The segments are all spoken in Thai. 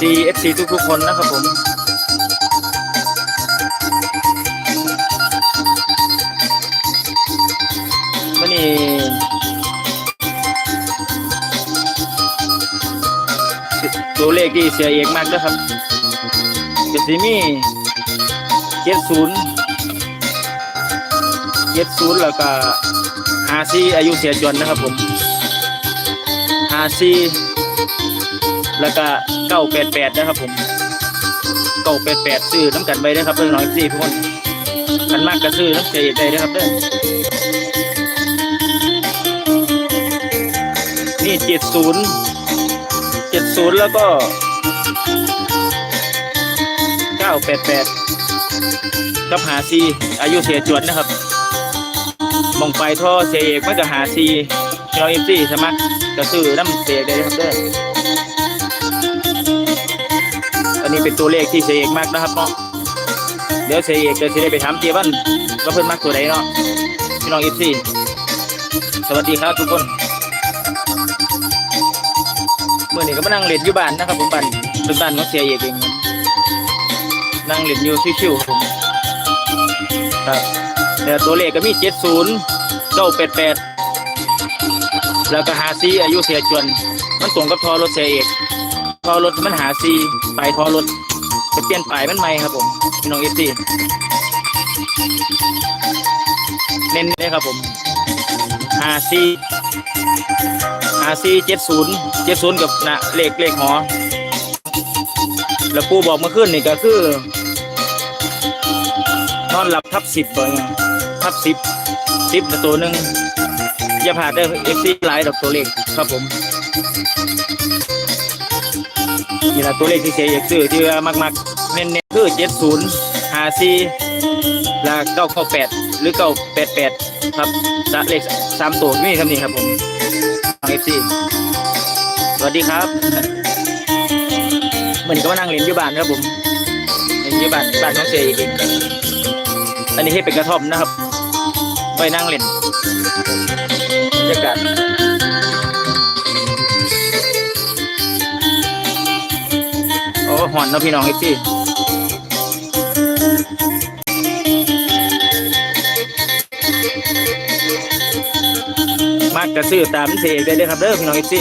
FC FC ทุกๆคนนะครับผมวันนี้ตัวเลขที่เสียเอกมากนะครับเกสิมีเจ็ดศูนย์เจ็ดศูนย์แล้วก็หาซีอายุเสียจวนนะครับผมหาซีแล้วก็ เก้าแปดแปดนะครับผมเก้าแปดแปดซื้อน้ำกันไปนะครับเพื่อนน้อยสี่ทุกคนกันมากก็ซื้อน้ำเสียเอกได้นะครับเด้อนี่เจ็ดศูนย์เจ็ดศูนย์แล้วก็เก้าแปดแปดกับหาซีอายุเสียจวนนะครับมองไปท่อเสียเอกมันก็หาซีเราเอฟซีสมัครก็ซื้อน้ำเสียเอกได้นะครับเด้ออัน นี้เป็นตัวเลขที่เสียเอกมากนะครับเนาะเดี๋ยวเสียเอกจะได้ไปถามเจียบันว่าเพิ่นมักตัวไหนเนาะพี่น้องเอฟซีสวัสดีครับทุกคนเมื่อนี้ก็มานั่งเล่นอยู่บ้านนะครับผมบ้านเป็นบ้านของเสียเอกเองนั่งเล่นอยู่ชิวๆผมครับแต่ตัวเลขก็มีเจ็ดศูนย์เก้าแปดแปดแล้วก็หาซีอายุเสียจวนมันตรงกับทอรถเสียเอก อรถมันหาซีปลายทอรถไปเปลี่ยนปลายมันใหม่ครับผมพี่น้องเอฟซีเน้นเลยครับผมหาซีอาซีเจ็ดศูนย์เจ็ดศูนย์กับนะเลขเลขหอ แล้วปูบอกเมื่อคืนนี่ก็คือนอนหลับทับสิบเบอร์ทับสิบสิบตัวหนึ่งอย่าผ่านได้เอฟซีหลายดอกตัวเลขครับผม นี่ละตัวเลขที่เสียเอกซื้อที่ว่ามากๆเน้นๆคือเจ็ดศูนย์หาซีและเก้าข้าแปดหรือเก้าแปดแปดครับเลขสามตัวนี่คำนี้ครับผมเอฟซีสวัสดีครับเหมือนก็มานั่งเล่นอยู่บ้านครับผมเล่นอยู่บ้านบ้านของเสียอีกองอันนี้ให้เป็นกระท่อมนะครับไปนั่งเล่นบรรยากาศ โอ้หอนเนาะพี่น้องเอฟซีมากกระซื้อตามเสียได้เลยครับเด้อพี่น้องเอฟซี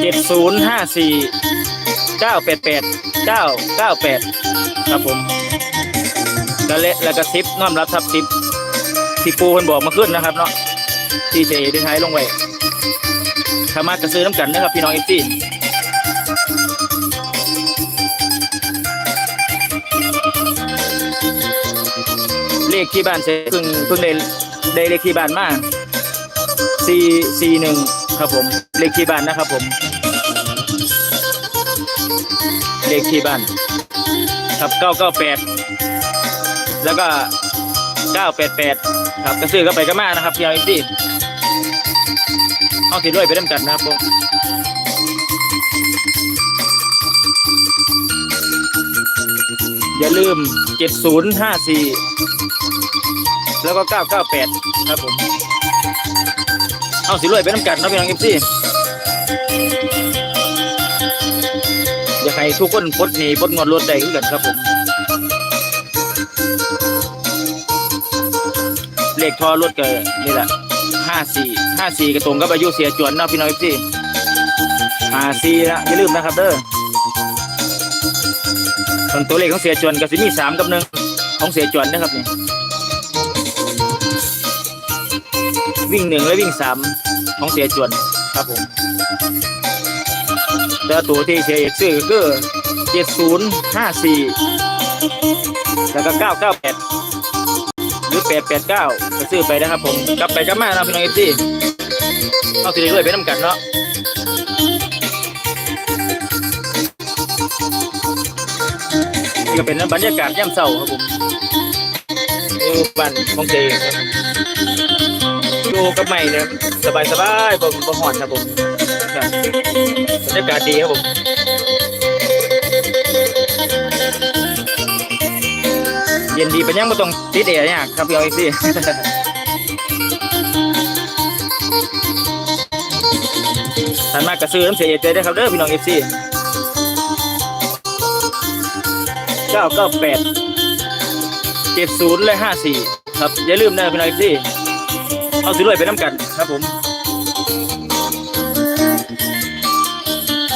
เจ็ดศูนย์ห้าสี่เก้าแปดแปดเก้าเก้าแปดครับผมแล้วเละแล้วก็ซิปน้อมรับทับซิปที่ปูคนบอกมาขึ้นนะครับเนาะที่เสียได้ใช้ลงไว้ถ้ามากกระซื้อน้ำกันนะครับพี่น้องเอฟซี เลขที่บ้านเสเพิ่งเพิ่งได้ได้เลขที่บ้านมาสี่สี่หนึ่งครับผมเลขที่บ้านนะครับผม เลขที่บ้าน ครับเก้าเก้าแปดแล้วก็เก้าแปดแปดครับกระซื้อก็ไปก็มานะครับพี่เอาอีกทีเอาสิด้วยไปเริ่มกันนะครับผม อย่าลืมเจ็ดศูนย์ห้าสี่แล้วก็ 998 ครับผม เอาสิรวยไปน้ำกันนาะพี่น้องเอฟซีอยากให้ทุกคนปลดหนี้ปลดงอนรถได้ขึ้นกันครับผม เลขทอรถก็นี่แหละ54 54ก็ตรงกับอายุเสียจวนเนาะพี่น้องเอฟซี54นะอย่าลืมนะครับเด้อ ส่วนตัวเลขของเสียจวนก็สิมี3กับ1ของเสียจวนนะครับนี่วิ่งหนึ่งและวิ่งสามของเสียจวนครับผมแล้วตัวที่เสียเอกซื้อก็เจ็ดศูนย์ห้าสี่แล้วก็เก้าเก้าแปดหรือแปดแปดเก้าก็ซื้อไปนะครับผมกลับไปกลับมานะพี่น้องเอฟซีเอาสิเรื่อยไปน้ำกันเนาะ ก็เป็นบรรยากาศย่ำเศร้าครับผมอยู่บ้านของเจครับอยู่กับใหม่เนี่ยสบายสบายๆบ่บ่หอนครับผมบรรยากาศดีครับผมเย็นดีเป็นยังไม่ต้องติดเอร์เนี่ยครับพี่เอาอีกสิถ้าทันมากกระซื้อน้ำเสียเอเจได้ครับเด้อพี่น้องเอฟซี ก้าเก้าแปดเจ็ดศูนย์และห้าสี่ครับ อย่าลืมนะพี่น้องเอฟซีเอาสิรวยไปน้ำกันครับผม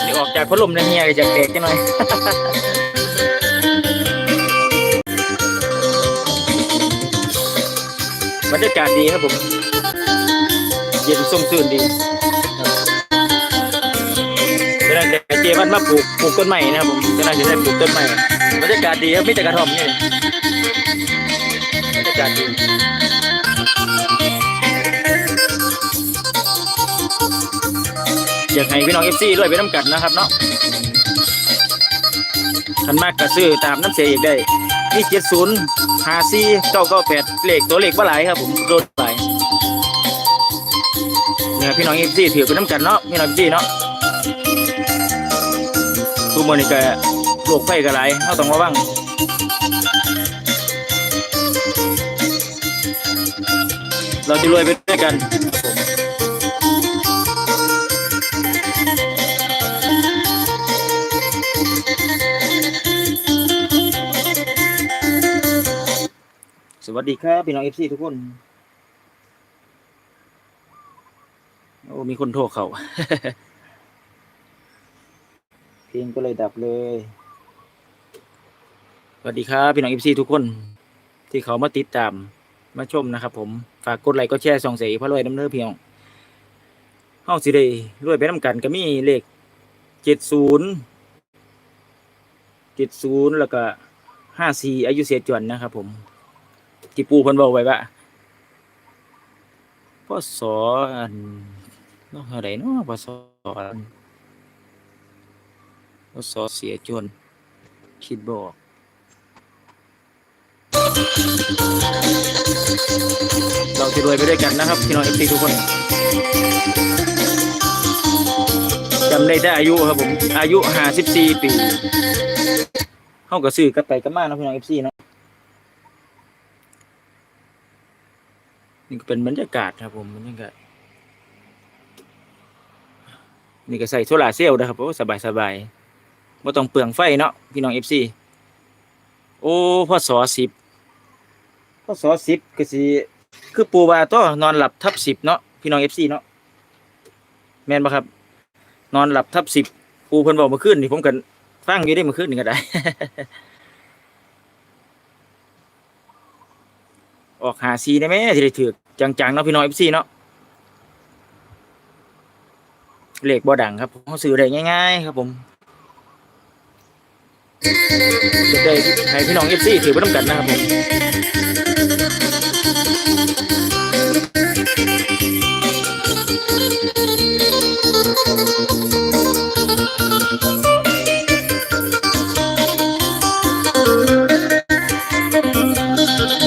นี่ออกจากพัดลมนะเฮียก็จะแตกจังหน่อยบรรยากาศดีครับผม เย็นส้มชื่นดีจะได้เจวันมาปลูกปลูกต้นใหม่นะครับผมจะได้จะได้ปลูกต้นใหม่ บรรยากาศดีครับไม่แต่กระท่อมนี่บรรยากาศดีอยากให้พี่น้องเอฟซีด้วยไปน้ำกัดนะครับเนาะทันมากกระซื้อตามน้ำเสียอีกได้นี่เจ็ดศูนย์ห้าสี่เก้าเก้าแปดเลขตัวเลขว่าหลายครับผมโดนไปเนี่ยพี่น้องเอฟซีถือเป็นน้ำกันเนาะพี่น้องเอฟซีเนาะทุกโมนี่ก็โรคไฟก็หลายเขาต้องระวังเราจะรวยไปด้วยกันสวัสดีครับพี่น้องเอฟซีทุกคน โอ้ มีคนโทรเขา เพลงก็เลยดับเลย สวัสดีครับ พี่น้องเอฟซีทุกคน ที่เขามาติดตามมาชมนะครับผมฝากกดไลค์ก็แชร์ส่องเสียพระรวยน้ำเนื้อเพี่น้องเฮาสิได้รวยไปน้ำกันก็มีเลขเจ็ดศูนย์เจ็ดศูนย์แล้วก็ห้าสี่อายุเสียจวนนะครับผมที่ปูเพิ่นบอกไว้ว่าพ่อสออันน้องอะไรเนาะพ่อสอนพ่อสอเสียจวนคิดบอก เราจะรวยไปด้วยกันนะครับพี่น้องเอฟซีทุกคนจำได้ได้อายุครับผม อายุห้าสิบสี่ปีเข้ากับซื้อกับไปกับมาเนาะพี่น้องเอฟซีเนาะนี่ก็เป็นบรรยากาศครับผมบรรยากาศนี่ก็ใส่โซลาเซลล์นะครับโอ้สบายสบายไม่ต้องเปลืองไฟเนาะพี่น้องเอฟซีโอ้พ่อสอสิบ พ่อสอสิบก็สิคือปูวาตัวนอนหลับทับสิบเนาะพี่น้องเอฟซีเนาะแม่นปะครับ นอนหลับทับสิบปูเพิ่นบอกมื่อคืนนี่ผมกันฟังอยู่ได้มื่อคืนนี่ก็ได้ ออกหาซีได้ไหมที่ได้ถือจังๆเนาะพี่น้องเอฟซีเนาะเลขบ่ดังครับผมเขาซื้อได้ง่าย ๆ ครับผม จะได้ให้พี่น้องเอฟซีถือไปน้ำกันนะครับผม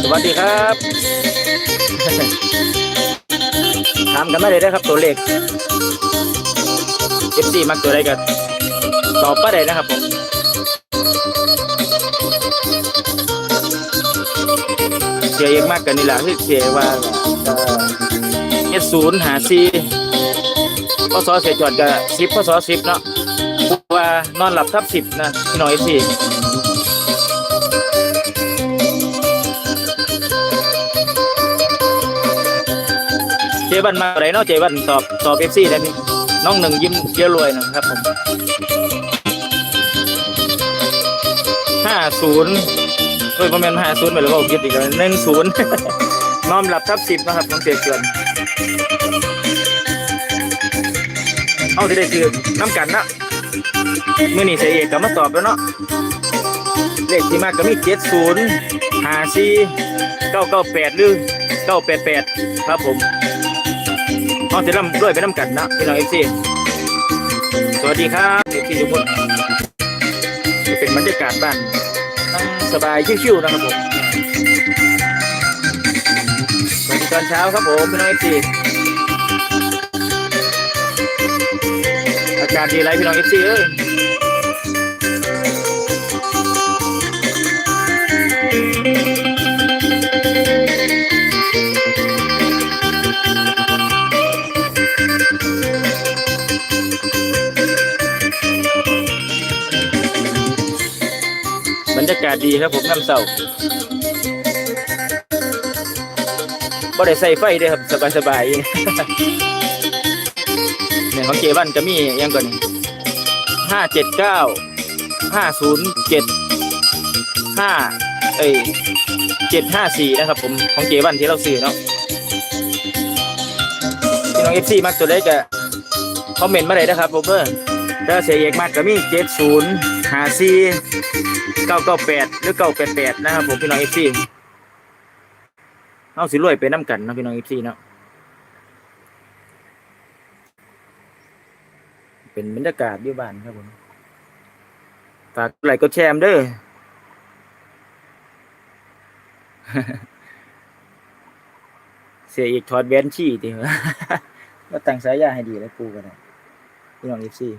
สวัสดีครับ ถามกันมาเลยนะครับ ตัวเลข FC มักตัวใดกันตอบป้าใดนะครับผม เสียเองมากกันนี่แหละที่เสียว่าเจ็ดศูนย์หาซีพศเสียจอดกับสิบพศสิบเนาะว่านอนหลับทับสิบนะพี่น้องเอฟซีเจบันมาอะไรเนาะเจบันตอบตอบเอฟซีได้พี่น้องหนึ่งยิ้มเยอะรวยนะครับผมห้าศูนย์ เฮ้ยประมาณห้าศูนย์ไปแล้วก็คิดอีกแล้วหนึ่งศูนย์น้อมหลับทับสิบนะครับน้องเสียเกินเอาที่ได้คือน้ำกันนะมื่อนี้เสียเอกก็มาตอบแล้วเนาะเลขที่มากก็มีเจ็ดศูนย์ห้าสี่เก้าเก้าแปดหรือเก้าแปดแปดครับผมเอาจะร่ำด้วยไปน้ำกันนะพี่น้องเอฟซีสวัสดีครับเอฟซีทุกคนเป็นบรรยากาศบ้าน สบายชิวๆนะครับผมสวัสดีตอนเช้าครับผมพี่น้องเอฟซีอากาศดีไรพี่น้องเอฟซีเอ้ย ศดีครับผมน้ำเสาบ่ได้ใส่ไฟเด้อครับ สบายๆเนี่ยของเจวันก็มียังก่อนห้าเจ็ดเก้าห้าศูนย์เจ็ดห้าเอ้ยเจ็ดห้าสี่นะครับผมของเจวันที่เราซื้อเนาะพี่น้องเอฟซีมักตัวได้ก็คอมเมนต์มาเลยนะครับผมเบอร์ถ้าเสียเอกมากก็มีเจ็ดศูนย์ห้าสี่ เก้าเก้าแปดหรือเก้าแปดแปดนะครับผมพี่น้องเอฟซีเอาสิรวยไปน้ำกันนะพี่น้องเอฟซีเนาะเป็นบรรยากาศอยู่บ้านครับผมฝากไลค์กดแชร์เด้อเสียอีกถอดแว่นชี้ติว่าตั้งสายยาให้ดีแล้วปูกันนะพี่น้องเอฟซี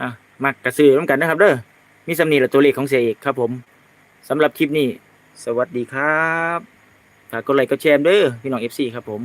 อะมักกระสือน้ำกันนะครับ เด้อมีสำนีและตัวเลขของเสียเอกครับผมสำหรับคลิปนี้ สวัสดีครับฝากกดไลค์กดแชร์เด้อพี่น้องเอฟซีครับผม